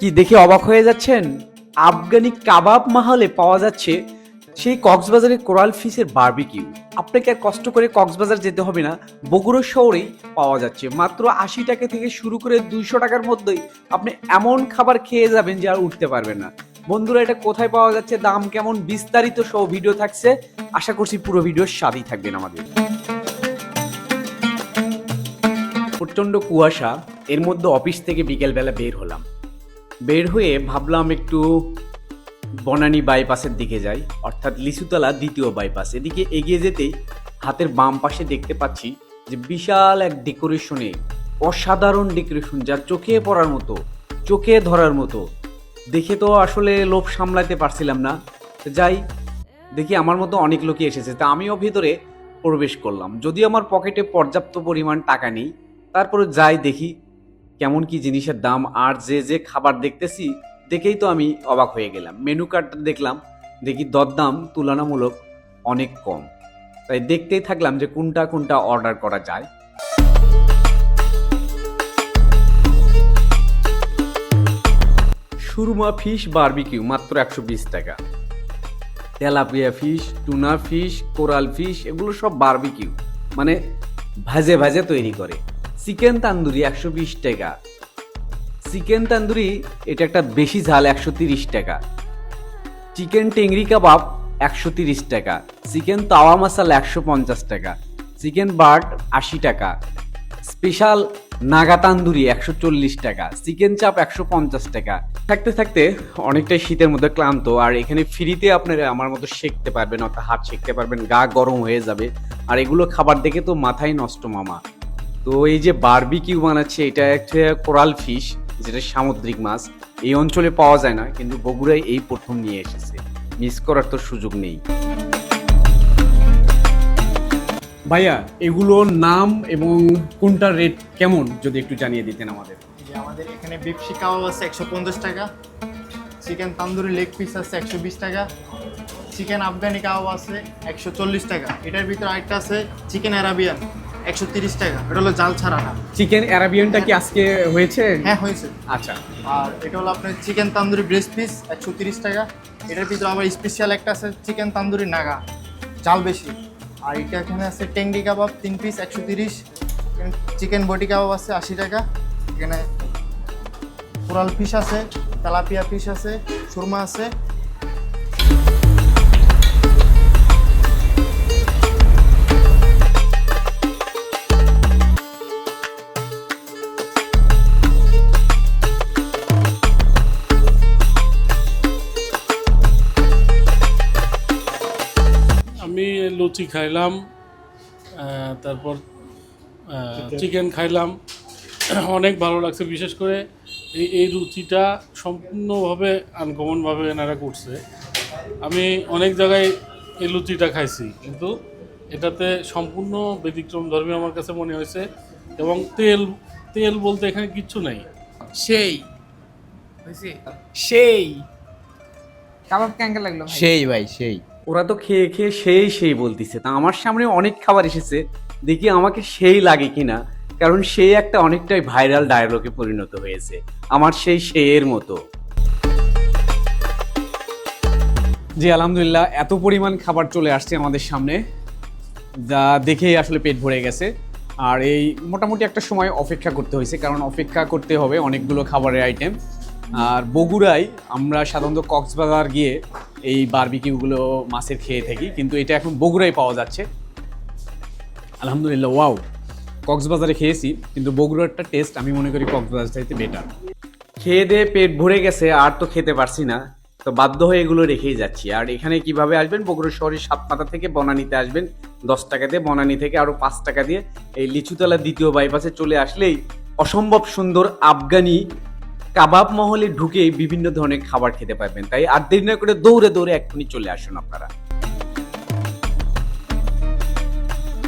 কি দেখে অবাক হয়ে যাচ্ছেন? আফগানি কাবাব মাহলে পাওয়া যাচ্ছে সেই কক্সবাজারের কোরাল ফিশের বারবিকিউ। আপনাকে আর কষ্ট করে কক্সবাজার যেতে হবে না, বগুড়া শহরেই পাওয়া যাচ্ছে। মাত্র আশি টাকা থেকে শুরু করে দুইশো টাকার মধ্যেই আপনি এমন খাবার খেয়ে যাবেন যে আর উঠতে পারবেন না। বন্ধুরা, এটা কোথায় পাওয়া যাচ্ছে, দাম কেমন, বিস্তারিত সহ ভিডিও থাকছে। আশা করছি পুরো ভিডিওর স্বাদই থাকবেন আমাদের। প্রচণ্ড কুয়াশা, এর মধ্যে অফিস থেকে বিকেলবেলা বের হলাম। বের হয়ে ভাবলাম একটু বনানী বাইপাসের দিকে যাই। অর্থাৎ লিচুতলা দ্বিতীয় বাইপাস এদিকে এগিয়ে যেতেই হাতের বাম পাশে দেখতে পাচ্ছি যে বিশাল এক ডেকোরেশনে অসাধারণ ডেকোরেশন যা চোখে পড়ার মতো, চোখে ধরার মতো। দেখে তো আসলে লোভ সামলাতে পারছিলাম না। যাই, দেখি আমার মতো অনেক লোকই এসেছে। তা আমিও ভিতরে প্রবেশ করলাম। যদি আমার পকেটে পর্যাপ্ত পরিমাণ টাকা নেই, তারপরে যাই দেখি কেমন কি জিনিসের দাম আর যে যে খাবার দেখতেছি, দেখেই তো আমি অবাক হয়ে গেলাম। মেনু কার্ডটা দেখলাম, দেখি দরদাম তুলনামূলক অনেক কম। তাই দেখতেই থাকলাম যে কোনটা কোনটা অর্ডার করা যায়। সুরমা ফিশ বার্বিকিউ, মাত্র একশো বিশ টাকা। Tilapia fish, tuna fish, coral fish, এগুলো সব বার্বিকিউ। মানে ভাজে ভাজে তৈরি করে। চিকেন তান্দুরি একশো বিশ টাকা। চিকেন তান্দুরি, এটা একটা বেশি ঝাল, একশো তিরিশ টাকা। চিকেন টেংরি কাবাব, একশো তিরিশ টাকা। চিকেন তাওয়া মশালা, একশো পঞ্চাশ টাকা। চিকেন বার্ড, আশি টাকা। স্পেশাল নাগা তান্দুরি, একশো চল্লিশ টাকা। চিকেন চাপ, একশো পঞ্চাশ টাকা। থাকতে থাকতে অনেকটাই শীতের মধ্যে ক্লান্ত, আর এখানে ফ্রিতে আপনারা আমার মতো শেখতে পারবেন, অর্থাৎ হাত শেখতে পারবেন, গা গরম হয়ে যাবে। আর এগুলো খাবার দেখে তো মাথায় নষ্ট মামা। তো এই যে বারবিকিউ বানাচ্ছে, এটা একটা কোরাল ফিশ যেটা সামুদ্রিক মাছ। এই অঞ্চলে পাওয়া যায় না, কিন্তু বগুড়ায় এই প্রথম নিয়ে এসেছে। মিস করার তো সুযোগ নেই। ভাইয়া, এগুলোর নাম এবং কোনটার রেট কেমন, যদি একটু জানিয়ে দিতেন আমাদের? আমাদের এখানে বিপসি কাবাব আছে একশো পঞ্চাশ টাকা, চিকেন তান্দুরি লেগ পিস আছে একশো বিশ টাকা, চিকেন আফগানি কাবাব আছে একশো চল্লিশ টাকা। এটার ভিতরে আরেকটা আছে চিকেন অ্যারাবিয়ান একশো তিরিশ টাকা। এটা হলো জাল ছাড়াটা চিকেন অ্যারাবিয়ানটা কি আজকে হয়েছে? হ্যাঁ হয়েছে। আচ্ছা। আর এটা হলো আপনার চিকেন তান্দুরি ব্রেস্ট পিস একশো তিরিশ টাকা। এটার ভিতরে আবার স্পেশাল একটা আছে চিকেন তান্দুরি নাগা। চাল বেশি। আর এটা এখানে আছে টেংরি কাবাব তিন পিস একশো তিরিশ। চিকেন বটি কাবাব আছে আশি টাকা। এখানে কোরাল ফিশ আছে তেলাপিয়া ফিশ আছে সুরমা আছে। লুচি খাইলাম তারপর চিকেন খাইলাম। অনেক ভালো লাগছে বিশেষ করে এই এই রুচিটা সম্পূর্ণভাবে আনকমনভাবে এনারা করছে। আমি অনেক জায়গায় এই লুচিটা খাইছি কিন্তু এটাতে সম্পূর্ণ ব্যতিক্রম ধর্মী আমার কাছে মনে হয়েছে এবং তেল তেল বলতে এখানে কিচ্ছু নেই। সেই। সেই। কাবাব কেঙ্কা লাগল সেই ভাই সেই। ওরা তো খেয়ে খেয়ে সেই সেই বলতিছে। তা আমার সামনে অনেক খাবার এসেছে, দেখি আমাকে সেই লাগে কিনা। কারণ সেই একটা অনেকটাই ভাইরাল ডায়লগে পরিণত হয়েছে, আমার সেই সেইয়ের মতো। জি, আলহামদুলিল্লাহ, এত পরিমাণ খাবার চলে আসছে আমাদের সামনে, যা দেখেই আসলে পেট ভরে গেছে। আর এই মোটামুটি একটা সময় অপেক্ষা করতে হয়েছে, কারণ অপেক্ষা করতে হবে অনেকগুলো খাবারের আইটেম আর বগুড়ায় আমরা সাধারণত কক্সবাজার গিয়ে এই বারবিকিউগুলো মাছের খেয়ে থাকি, কিন্তু এটা এখন বগুড়ায় পাওয়া যাচ্ছে। আলহামদুলিল্লাহ ওয়াও কক্সবাজারে খেয়েছি, কিন্তু বগুড়ারটা টেস্ট আমি মনে করি কক্সবাজার চাইতে বেটার খেয়ে দিয়ে পেট ভরে গেছে, আর তো খেতে পারছি না, তো বাধ্য হয়ে এগুলো রেখেই যাচ্ছি। আর এখানে কীভাবে আসবেন? বগুড়া শহরের সাতমাথা থেকে বনানীতে আসবেন। দশ টাকা দিয়ে বনানী থেকে আরও পাঁচ টাকা দিয়ে এই লিচুতলা দ্বিতীয় বাইপাসে চলে আসলেই অসম্ভব সুন্দর আফগানি কাবাব মহলে ঢুকে বিভিন্ন ধরনের খাবার খেতে পারবেন। তাই আর দেরি না করে দৌড়ে দৌড়ে এক্ষুনি চলে আসুন আপনারা।